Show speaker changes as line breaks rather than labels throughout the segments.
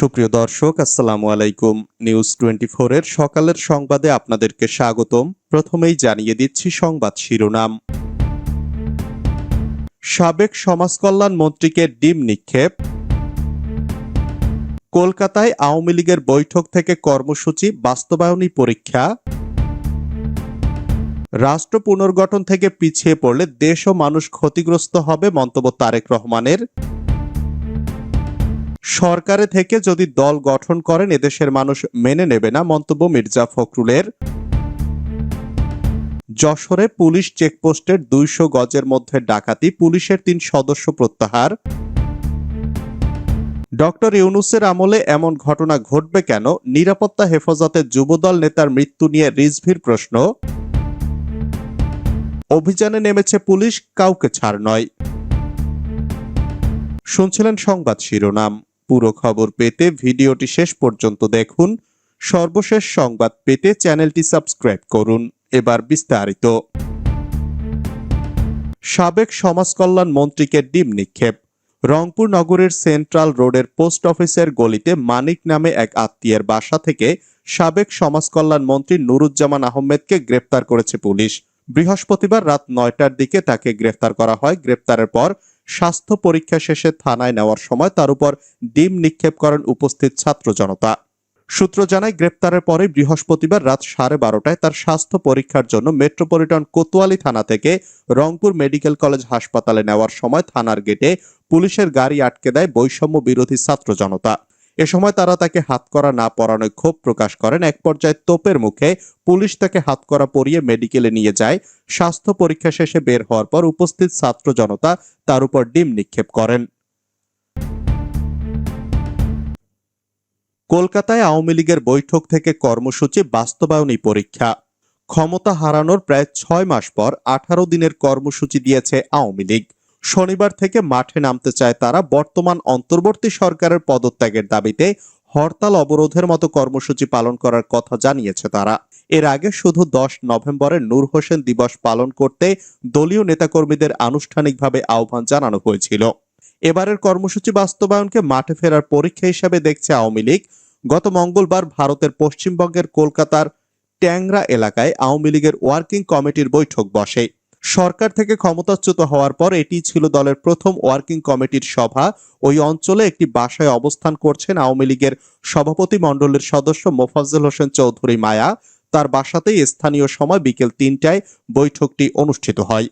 সুপ্রিয় দর্শক, আসসালামু আলাইকুম। নিউজ টোয়েন্টি এর সকালের সংবাদে আপনাদেরকে স্বাগতম। প্রথমেই জানিয়ে দিচ্ছি সংবাদ শিরোনাম। সাবেক সমাজ কল্যাণ মন্ত্রীকে ডিম নিক্ষেপ। কলকাতায় আওয়ামী লীগের বৈঠক থেকে কর্মসূচি বাস্তবায়নী পরীক্ষা। রাষ্ট্র পুনর্গঠন থেকে পিছিয়ে পড়লে দেশ ও মানুষ ক্ষতিগ্রস্ত হবে মন্তব্য তারেক রহমানের। সরকারে থেকে যদি দল গঠন করেন, এদেশের মানুষ মেনে নেবে না, মন্তব্য মির্জা ফখরুলের। যশোরে পুলিশ চেকপোস্টের দুইশো গজের মধ্যে ডাকাতি, পুলিশের তিন সদস্য প্রত্যাহার। ডক্টর ইউনুসের আমলে এমন ঘটনা ঘটবে কেন? নিরাপত্তা হেফাজতে যুবদল নেতার মৃত্যু নিয়ে রিজভির প্রশ্ন। অভিযানে নেমেছে পুলিশ, কাউকে ছাড় নয়। শুনছিলেন সংবাদ শিরোনাম। পুরো খবর পেতে ভিডিওটি শেষ পর্যন্ত দেখুন। সর্বশেষ সংবাদ পেতে চ্যানেলটি সাবস্ক্রাইব করুন। এবার বিস্তারিত। সাবেক সমাজ কল্যাণ মন্ত্রীকে ডিম নিক্ষেপ। রংপুর নগরের সেন্ট্রাল রোডের পোস্ট অফিসের গলিতে মানিক নামে এক আত্মীয়ের বাসা থেকে সাবেক সমাজ কল্যাণ মন্ত্রী নুরুজ্জামান আহমেদকে গ্রেপ্তার করেছে পুলিশ। বৃহস্পতিবার রাত নয়টার দিকে তাকে গ্রেফতার করা হয়। গ্রেপ্তারের পর স্বাস্থ্য পরীক্ষা শেষে থানায় নেওয়ার সময় তার উপর ডিম নিক্ষেপ করেন উপস্থিত ছাত্র জনতা। সূত্র জানায়, গ্রেপ্তারের পরে বৃহস্পতিবার রাত সাড়ে বারোটায় তার স্বাস্থ্য পরীক্ষার জন্য মেট্রোপলিটন কোতোয়ালি থানা থেকে রংপুর মেডিকেল কলেজ হাসপাতালে নেওয়ার সময় থানার গেটে পুলিশের গাড়ি আটকে দেয় বৈষম্য বিরোধী ছাত্র জনতা। এ সময় তারা তাকে হাতকড়া না পরানোয় ক্ষোভ প্রকাশ করেন। এক পর্যায়ে তোপের মুখে পুলিশ তাকে হাতকড়া পরিয়ে মেডিকেলে নিয়ে যায়। স্বাস্থ্য পরীক্ষা শেষে বের হওয়ার পর উপস্থিত ছাত্র জনতা তার উপর ডিম নিক্ষেপ করেন। কলকাতায় আওয়ামী লীগের বৈঠক থেকে কর্মসূচি বাস্তবায়নী পরীক্ষা। ক্ষমতা হারানোর প্রায় ছয় মাস পর আঠারো দিনের কর্মসূচি দিয়েছে আওয়ামী লীগ। শনিবার থেকে মাঠে নামতে চায় তারা, বর্তমান অন্তর্বর্তী সরকারের পদত্যাগের দাবিতে হরতাল অবরোধের মতো কর্মসূচি পালন করার কথা জানিয়েছে তারা। এর আগে শুধু দশ নভেম্বরে নূর হোসেন দিবস পালন করতে দলীয় নেতাকর্মীদের আনুষ্ঠানিকভাবে আহ্বান জানানো হয়েছিল। এবারের কর্মসূচি বাস্তবায়নকে মাঠে ফেরার পরীক্ষা হিসেবে দেখছে আওয়ামী লীগ। গত মঙ্গলবার ভারতের পশ্চিমবঙ্গের কলকাতার ট্যাংরা এলাকায় আওয়ামী লীগের ওয়ার্কিং কমিটির বৈঠক বসে। সরকার থেকে ক্ষমতাচ্যুত হওয়ার পর এটি ছিল দলের প্রথম ওয়ার্কিং কমিটির সভা। ওই অঞ্চলে একটি বাসায় অবস্থান করছেন আওয়ামী লীগের সভাপতি মণ্ডলের সদস্য মোফাজ্জল হোসেন চৌধুরী মায়া। তার বাসাতেই স্থানীয় সময় বিকেল তিনটায় বৈঠকটি অনুষ্ঠিত হয়।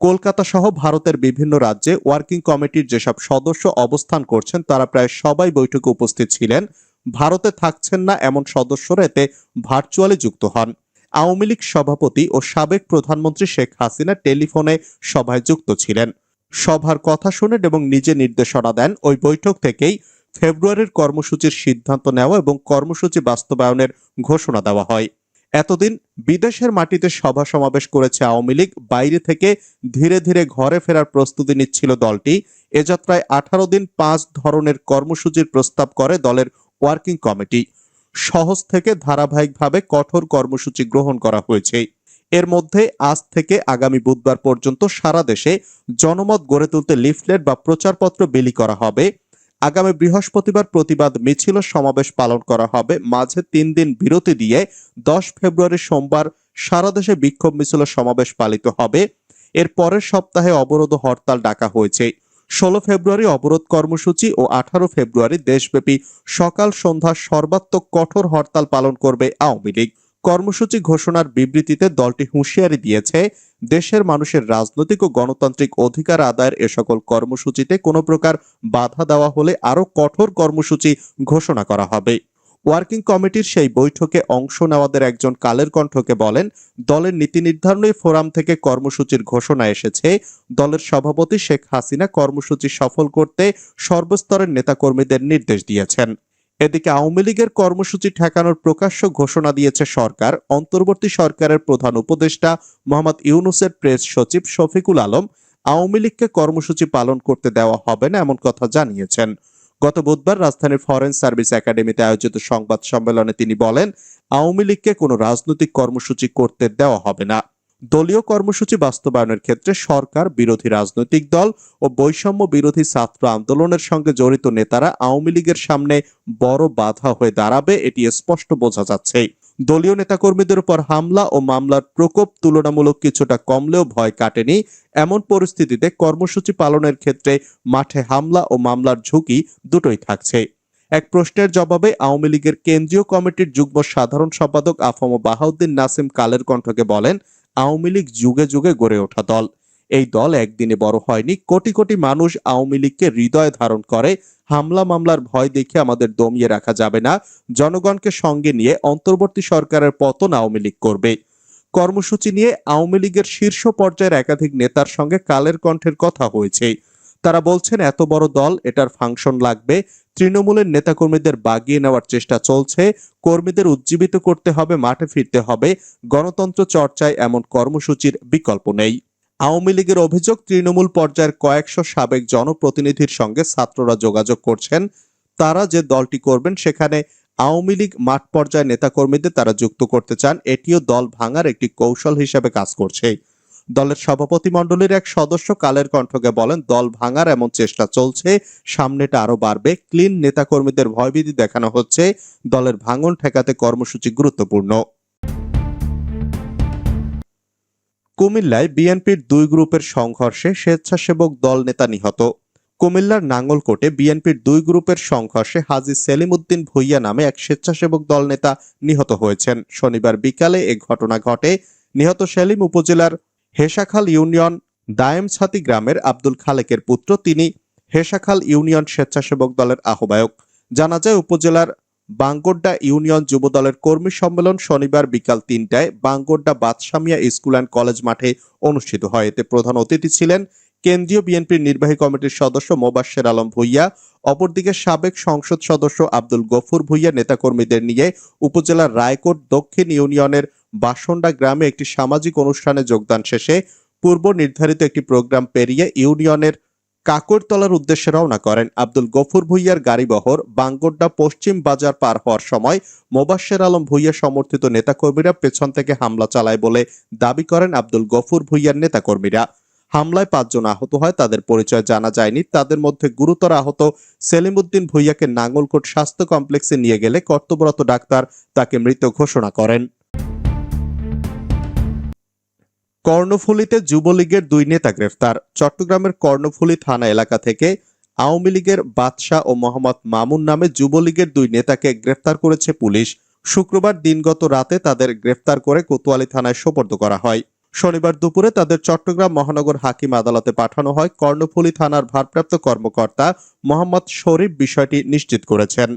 কলকাতা সহ ভারতের বিভিন্ন রাজ্যে ওয়ার্কিং কমিটির যেসব সদস্য অবস্থান করছেন, তারা প্রায় সবাই বৈঠকে উপস্থিত ছিলেন। ভারতে থাকছেন না এমন সদস্যরা এতে ভার্চুয়ালি যুক্ত হন। আওয়ামী লীগ সভাপতি ও সাবেক প্রধানমন্ত্রী শেখ হাসিনা টেলিফোনে সভায় যুক্ত ছিলেন। সভার কথা শুনেন এবং নিজে নির্দেশনা দেন। ওই বৈঠক থেকেই ফেব্রুয়ারির কর্মসূচির সিদ্ধান্ত নেওয়া এবং কর্মসূচি বাস্তবায়নের ঘোষণা দেওয়া হয়। এতদিন বিদেশের মাটিতে সভা সমাবেশ করেছে আওয়ামী লীগ। বাইরে থেকে ধীরে ধীরে ঘরে ফেরার প্রস্তুতি নিচ্ছিল দলটি। এ যাত্রায় আঠারো দিন পাঁচ ধরনের কর্মসূচির প্রস্তাব করে দলের ওয়ার্কিং কমিটি। সহজ থেকে ধারাবাহিকভাবে কঠোর কর্মসূচি গ্রহণ করা হয়েছে। এর মধ্যে আজ থেকে আগামী বুধবার পর্যন্ত সারা দেশে জনমত গড়ে তুলতে লিফলেট বা প্রচারপত্র বিলি করা হবে। আগামী বৃহস্পতিবার প্রতিবাদ মিছিল সমাবেশ পালন করা হবে। মাঝে তিন দিন বিরতি দিয়ে দশ ফেব্রুয়ারি সোমবার সারা দেশে বিক্ষোভ মিছিল সমাবেশ পালিত হবে। এর পরের সপ্তাহে অবরোধ হরতাল ডাকা হয়েছে। ষোলো ফেব্রুয়ারি অবরোধ কর্মসূচি ও আঠারো ফেব্রুয়ারি দেশব্যাপী সকাল সন্ধ্যা সর্বাত্মক কঠোর হরতাল পালন করবে আওয়ামী লীগ। কর্মসূচি ঘোষণার বিবৃতিতে দলটি হুঁশিয়ারি দিয়েছে, দেশের মানুষের রাজনৈতিক ও গণতান্ত্রিক অধিকার আদায়ের এ সকল কর্মসূচিতে কোনো প্রকার বাধা দেওয়া হলে আরও কঠোর কর্মসূচি ঘোষণা করা হবে। ওয়ার্কিং কমিটির সেই বৈঠকে অংশ নেওয়াদের একজন কালের কণ্ঠকে বলেন, দলের নীতি নির্ধারণী ফোরাম থেকে কর্মসূচির ঘোষণা এসেছে। দলের সভাপতি শেখ হাসিনা কর্মসূচি সফল করতে সর্বস্তরের নেতাকর্মীদের নির্দেশ দিয়েছেন। এদিকে আওয়ামী লীগের কর্মসূচি ঠেকানোর প্রকাশ্য ঘোষণা দিয়েছে সরকার। অন্তর্বর্তী সরকারের প্রধান উপদেষ্টা মোহাম্মদ ইউনুসের প্রেস সচিব শফিকুল আলম, আওয়ামী লীগকে কর্মসূচি পালন করতে দেওয়া হবে না এমন কথা জানিয়েছেন। গত বুধবার রাজধানীর ফরেন সার্ভিস একাডেমিতে আয়োজিত সংবাদ সম্মেলনে তিনি বলেন, আওয়ামী লীগকে কোনো রাজনৈতিক কর্মসূচি করতে দেওয়া হবে না। দলীয় কর্মসূচি বাস্তবায়নের ক্ষেত্রে সরকার, বিরোধী রাজনৈতিক দল ও বৈষম্য বিরোধী ছাত্র আন্দোলনের সঙ্গে জড়িত নেতারা আওয়ামী লীগের সামনে বড় বাধা হয়ে দাঁড়াবে, এটি স্পষ্ট বোঝা যাচ্ছে। দলীয় নেতাকর্মীদের উপর হামলা ও মামলার প্রকোপ তুলনামূলক কিছুটা কমলেও ভয় কাটেনি। এমন পরিস্থিতিতে কর্মসূচি পালনের ক্ষেত্রে মাঠে হামলা ও মামলার ঝুঁকি দুটোই থাকছে। এক প্রশ্নের জবাবে আওয়ামী লীগের কেন্দ্রীয় কমিটির যুগ্ম সাধারণ সম্পাদক আফম বাহাউদ্দিন নাসিম কালের কণ্ঠকে বলেন, আওয়ামী লীগ যুগে যুগে গড়ে ওঠা দল। এই দল একদিনে বড় হয়নি। কোটি কোটি মানুষ আওয়ামী লীগকে হৃদয় ধারণ করে। হামলা মামলার ভয় দেখে আমাদের দমিয়ে রাখা যাবে না। জনগণকে সঙ্গে নিয়ে অন্তর্বর্তী সরকারের পতন আওয়ামী লীগ করবে। কর্মসূচি নিয়ে আওয়ামী লীগের শীর্ষ পর্যায়ের একাধিক নেতার সঙ্গে কালের কণ্ঠের কথা হয়েছে। তারা বলছেন, এত বড় দল, এটার ফাংশন লাগবে। তৃণমূলের নেতাকর্মীদের বাগিয়ে নেওয়ার চেষ্টা চলছে। কর্মীদের উজ্জীবিত করতে হবে, মাঠে ফিরতে হবে। গণতন্ত্র চর্চায় এমন কর্মসূচির বিকল্প নেই। আওয়ামী লীগের অভিযোগ, তৃণমূল পর্যায়ের কয়েকশো সাবেক জনপ্রতিনিধির সঙ্গে ছাত্ররা যোগাযোগ করছেন। তারা যে দলটি করবেন, সেখানে আওয়ামী লীগ মাঠ পর্যায়ে নেতাকর্মীদের তারা যুক্ত করতে চান। এটিও দল ভাঙার একটি কৌশল হিসেবে কাজ করছে। দলের সভাপতি মণ্ডলীর এক সদস্য কালের কণ্ঠকে বলেন, দল ভাঙার এমন চেষ্টা চলছে, সামনেটা আরও বাড়বে। ক্লিন নেতাকর্মীদের ভয়ভীতি দেখানো হচ্ছে। দলের ভাঙন ঠেকাতে কর্মসূচি গুরুত্বপূর্ণ। কুমিল্লায় বিএনপির দুই গ্রুপের সংঘর্ষে স্বেচ্ছাসেবক দল নেতা নিহত। কুমিল্লার নাঙ্গলকোটে বিএনপির দুই গ্রুপের সংঘর্ষে হাজী সেলিম উদ্দিন ভুইয়া নামে এক স্বেচ্ছাসেবক দল নেতা নিহত হয়েছেন। শনিবার বিকালে এ ঘটনা ঘটে। নিহত সেলিম উপজেলার হেসাখাল ইউনিয়ন দায়েমছাতি গ্রামের আব্দুল খালেকের পুত্র। তিনি হেসাখাল ইউনিয়ন স্বেচ্ছাসেবক দলের আহ্বায়ক। জানা যায়, উপজেলার বাঙ্গোড্ডা ইউনিয়ন যুব দলের কর্মী সম্মেলন শনিবার বিকাল তিনটায় Bangodda Badshamia school and college মাঠে অনুষ্ঠিত হয়। এতে প্রধান অতিথি ছিলেন কেন্দ্রীয় বিএনপির নির্বাহী কমিটির সদস্য মোবাশ্বের আলম ভুইয়া, অপরদিকে সাবেক সংসদ সদস্য আব্দুল গফুর ভুইয়া, নেতাকর্মীদের নিয়ে উপজেলার রায়কোট দক্ষিণ ইউনিয়নের বাসন্ডা গ্রামে একটি সামাজিক অনুষ্ঠানে যোগদান শেষে পূর্ব নির্ধারিত একটি প্রোগ্রাম পেরিয়ে ইউনিয়নের কাকরতলার উদ্দেশ্যে রওনা করেন আব্দুল গফুর ভুইয়ার গাড়িবহর বাঙ্গোড্ডা পশ্চিম বাজার পার হওয়ার সময় মোবাশ্বের আলম ভুইয়া সমর্থিত নেতাকর্মীরা পেছন থেকে হামলা চালায় বলে দাবি করেন আব্দুল গফুর ভুইয়ার নেতাকর্মীরা। হামলায় পাঁচজন আহত হয়, তাদের পরিচয় জানা যায়নি। তাদের মধ্যে গুরুতর আহত সেলিমউদ্দিন ভুইয়াকে নাঙ্গলকোট স্বাস্থ্য কমপ্লেক্সে নিয়ে গেলে কর্তব্যরত ডাক্তার তাকে মৃত ঘোষণা করেন। কর্ণফুলীতে যুবলীগের দুই নেতা গ্রেফতার। চট্টগ্রামের কর্ণফুলী থানা এলাকা থেকে আওয়ামী লীগের বাদশাহ ও মোহাম্মদ মামুন নামে যুবলীগের দুই নেতাকে গ্রেফতার করেছে পুলিশ। শুক্রবার দিনগত রাতে তাদের গ্রেফতার করে কোতোয়ালি থানায় সোপর্দ করা হয়। শনিবার দুপুরে তাদের চট্টগ্রাম মহানগর হাকিম আদালতে পাঠানো হয়। কর্ণফুলী থানার ভারপ্রাপ্ত কর্মকর্তা মোহাম্মদ শরীফ বিষয়টি নিশ্চিত করেছেন।